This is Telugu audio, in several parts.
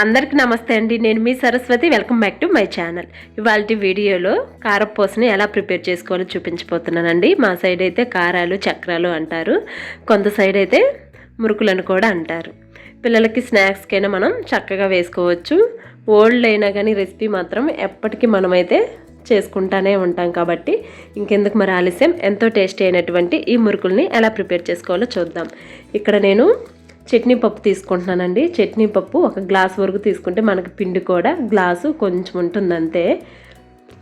అందరికీ నమస్తే అండి. నేను మీ Saraswathi. Welcome back to my channel ఇవాళ వీడియోలో కారపూసని ఎలా ప్రిపేర్ చేసుకోవాలో చూపించబోతున్నానండి. మా సైడ్ అయితే కారాలు చక్రాలు అంటారు. కొంత సైడ్ అయితే మురుకులను కూడా అంటారు. పిల్లలకి స్నాక్స్కైనా మనం చక్కగా వేసుకోవచ్చు. ఓల్డ్ అయినా కానీ రెసిపీ మాత్రం ఎప్పటికీ మనమైతే చేసుకుంటానే ఉంటాం కాబట్టి ఇంకెందుకు మరి ఆలస్యం? ఎంతో టేస్టీ అయినటువంటి ఈ మురుకుల్ని ఎలా ప్రిపేర్ చేసుకోవాలో చూద్దాం. ఇక్కడ నేను చట్నీ పప్పు తీసుకుంటున్నానండి. చట్నీ పప్పు ఒక గ్లాస్ వరకు తీసుకుంటే మనకి పిండి కూడా గ్లాసు కొంచెం ఉంటుంది అంతే.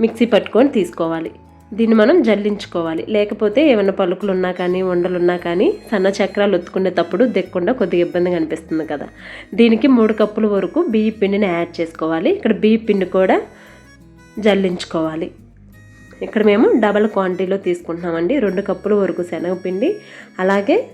మిక్సీ పట్టుకొని తీసుకోవాలి. దీన్ని మనం జల్లించుకోవాలి. లేకపోతే ఏమైనా పలుకులు ఉన్నా కానీ ఉండలు ఉన్నా కానీ సన్న చక్రాలు ఒత్తుకునేటప్పుడు దెక్కకుండా కొద్దిగా ఇబ్బందిగా అనిపిస్తుంది కదా. దీనికి మూడు కప్పుల వరకు బియ్య పిండిని యాడ్ చేసుకోవాలి. ఇక్కడ బియ్య పిండి కూడా జల్లించుకోవాలి. ఇక్కడ మేము డబల్ క్వాంటిటీలో తీసుకుంటున్నామండి. రెండు కప్పుల వరకు శనగపిండి. అలాగే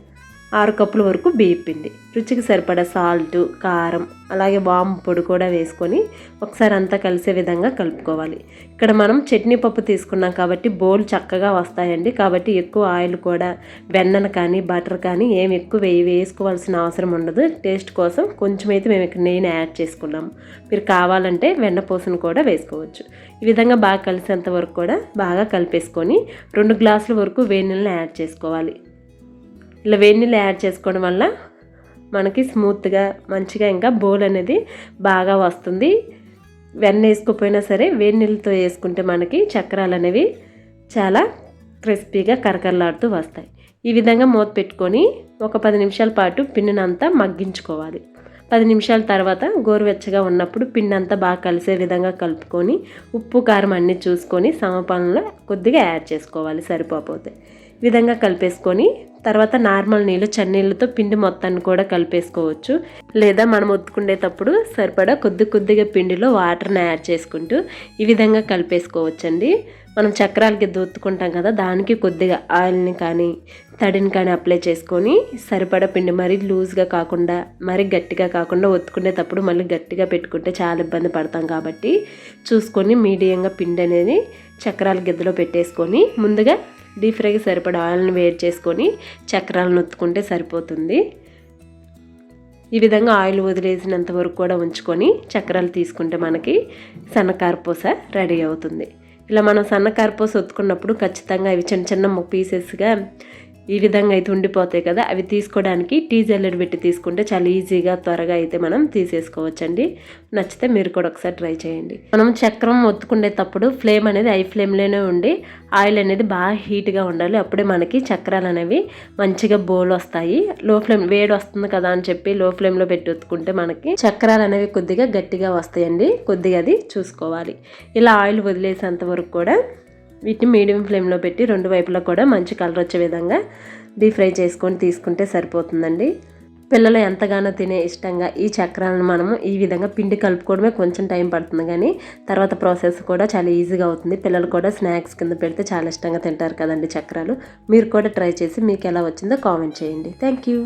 ఆరు కప్పుల వరకు బియ్య పిండి రుచికి సరిపడా సాల్ట్ కారం అలాగే వాము పొడి కూడా వేసుకొని ఒకసారి అంతా కలిసే విధంగా కలుపుకోవాలి. ఇక్కడ మనం చట్నీ పప్పు తీసుకున్నాం కాబట్టి బోల్ చక్కగా వస్తాయండి. కాబట్టి ఎక్కువ ఆయిల్ కూడా వెన్నను కానీ బటర్ కానీ ఏమి ఎక్కువ వేయి వేసుకోవాల్సిన అవసరం ఉండదు. టేస్ట్ కోసం కొంచెం అయితే మేము ఇక్కడ నెయ్యిని యాడ్ చేసుకున్నాము మీరు కావాలంటే వెన్న పూసను కూడా వేసుకోవచ్చు. ఈ విధంగా బాగా కలిసేంత వరకు కూడా బాగా కలిపేసుకొని రెండు గ్లాసుల వరకు వేడి నీళ్ళని యాడ్ చేసుకోవాలి. ఇలా వేడి నీళ్ళు యాడ్ చేసుకోవడం వల్ల మనకి స్మూత్గా మంచిగా ఇంకా బోల్ అనేది బాగా వస్తుంది. వెన్న వేసుకోపోయినా సరే వేడి నీళ్ళతో వేసుకుంటే మనకి చక్రాలు అనేవి చాలా క్రిస్పీగా కరకరలాడుతూ వస్తాయి. ఈ విధంగా మూత పెట్టుకొని ఒక పది నిమిషాల పాటు పిండిని మగ్గించుకోవాలి. పది నిమిషాల తర్వాత గోరువెచ్చగా ఉన్నప్పుడు పిండి అంతా బాగా కలిసే విధంగా కలుపుకొని ఉప్పు కారం అన్నీ చూసుకొని సమపాలనలో కొద్దిగా యాడ్ చేసుకోవాలి సరిపోతే విధంగా కలిపేసుకొని తర్వాత నార్మల్ నీళ్ళు చన్నీళ్ళతో పిండి మొత్తాన్ని కూడా కలిపేసుకోవచ్చు. లేదా మనం ఒత్తుకునేటప్పుడు సరిపడా కొద్ది కొద్దిగా పిండిలో వాటర్ని యాడ్ చేసుకుంటూ ఈ విధంగా కలిపేసుకోవచ్చండి. మనం చక్రాల గిద్ద ఒత్తుకుంటాం కదా దానికి కొద్దిగా ఆయిల్ని కానీ తడిని కానీ అప్లై చేసుకొని సరిపడా పిండి మరీ లూజ్గా కాకుండా మరీ గట్టిగా కాకుండా ఒత్తుకునేటప్పుడు మళ్ళీ గట్టిగా పెట్టుకుంటే చాలా ఇబ్బంది పడతాం కాబట్టి చూసుకొని మీడియంగా పిండి అనేది చక్రాల గిద్దలో పెట్టేసుకొని ముందుగా డీప్ ఫ్రైకి సరిపడా ఆయిల్ని వేడి చేసుకొని చక్రాలను ఒత్తుకుంటే సరిపోతుంది. ఈ విధంగా ఆయిల్ వదిలేసినంత వరకు కూడా ఉంచుకొని చక్రాలు తీసుకుంటే మనకి సన్నకారపూస రెడీ అవుతుంది. ఇలా మనం సన్నకారపూస ఒత్తుకున్నప్పుడు ఖచ్చితంగా అవి చిన్న చిన్న పీసెస్గా ఈ విధంగా అయితే ఉండిపోతాయి కదా అవి తీసుకోవడానికి టీ జల్లెడ పెట్టి తీసుకుంటే చాలా ఈజీగా త్వరగా అయితే మనం తీసేసుకోవచ్చండి. నచ్చితే మీరు కూడా ఒకసారి ట్రై చేయండి. మనం చక్రం ఒత్తుకునేటప్పుడు ఫ్లేమ్ అనేది ఐ ఫ్లేమ్లోనే ఉండి ఆయిల్ అనేది బాగా హీట్గా ఉండాలి. అప్పుడే మనకి చక్రాలు అనేవి మంచిగా బోల్ వస్తాయి. లో ఫ్లేమ్ వేడి వస్తుంది కదా అని చెప్పి లో ఫ్లేమ్లో పెట్టి ఒత్తుకుంటే మనకి చక్రాలు అనేవి కొద్దిగా గట్టిగా వస్తాయండి. కొద్దిగా అది చూసుకోవాలి. ఇలా ఆయిల్ వదిలేసేంత వరకు కూడా వీటిని మీడియం ఫ్లేమ్లో పెట్టి రెండు వైపులా కూడా మంచి కలర్ వచ్చే విధంగా డీప్ ఫ్రై చేసుకొని తీసుకుంటే సరిపోతుందండి. పిల్లలు ఎంతగానో తినే ఇష్టంగా ఈ చక్రాలను మనము ఈ విధంగా పిండి కలుపుకోవడమే కొంచెం టైం పడుతుంది కానీ తర్వాత ప్రాసెస్ కూడా చాలా ఈజీగా అవుతుంది. పిల్లలు కూడా స్నాక్స్ కింద పెడితే చాలా ఇష్టంగా తింటారు కదండి చక్రాలు. మీరు కూడా ట్రై చేసి మీకు ఎలా వచ్చిందో కామెంట్ చేయండి. Thank you.